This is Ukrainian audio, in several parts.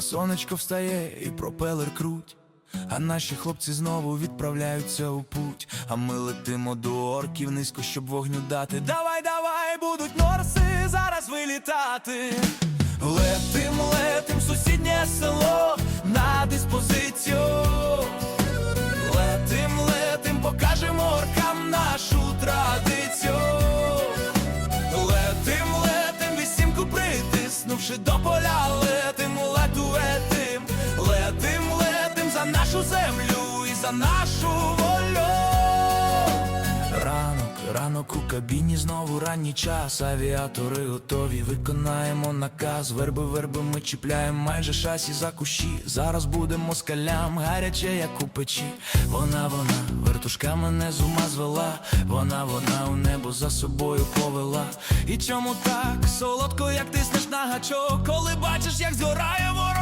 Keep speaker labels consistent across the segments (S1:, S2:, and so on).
S1: сонечко встає і пропелер круть. А наші хлопці знову відправляються у путь. А ми летимо до орків низько, щоб вогню дати. Давай, давай, будуть норси зараз вилітати. Летим, летим, сусіднє село на диспозицію. Летим, летим, покажемо оркам нашу традицію. Летим, летим, вісімку притиснувши до нашу волю. Ранок, ранок у кабіні, знову ранній час. Авіатори готові, виконаємо наказ. Верби, верби ми чіпляємо майже шасі за кущі. Зараз будемо москалям, гаряче, як у печі. Вона, вона, вертушка мене з ума звела. Вона, вона у небо за собою повела. І чому так солодко, як тиснеш на гачок, коли бачиш, як згорає ворожий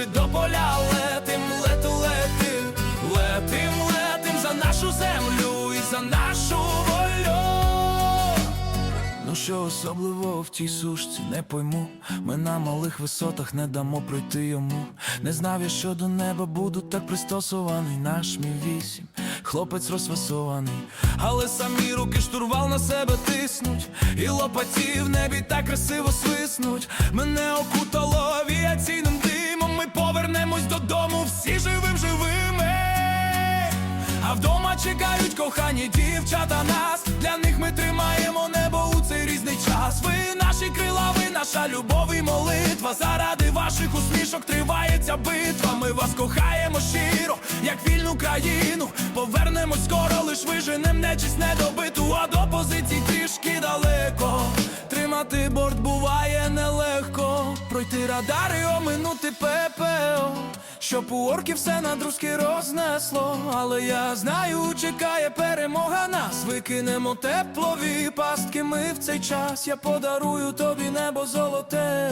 S1: притиснувши до поля, летим, лету, летим, летим, летим за нашу землю і за нашу волю. Ну що особливо в тій сушці не пойму. Ми на малих висотах не дамо пройти йому. Не знав я, що до неба буду так пристосований. Наш мій вісім, хлопець розфасований, але самі руки штурвал на себе тиснуть, і лопаті в небі так красиво свиснуть. Мене окутало авіаційним чекають кохані дівчата нас. Для них ми тримаємо небо у цей різний час. Ви наші крила, ви наша любов і молитва. Заради ваших усмішок тривається битва. Ми вас кохаємо щиро, як вільну країну. Повернемось скоро, лиш виженем нечисть недобиту, а до позицій трішки далеко. Тримати борт буває нелегко. Пройти радари, оминути ППО. Щоб у орків все на друзки рознесло, але я знаю, чекає перемога нас. Викинемо теплові пастки. Ми в цей час я подарую тобі небо золоте.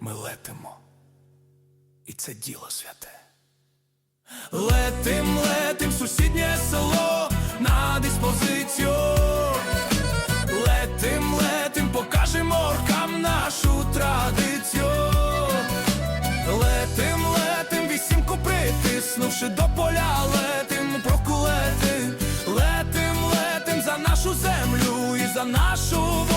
S1: Ми летимо, і це діло святе. Летим, летим нашу землю і за нашу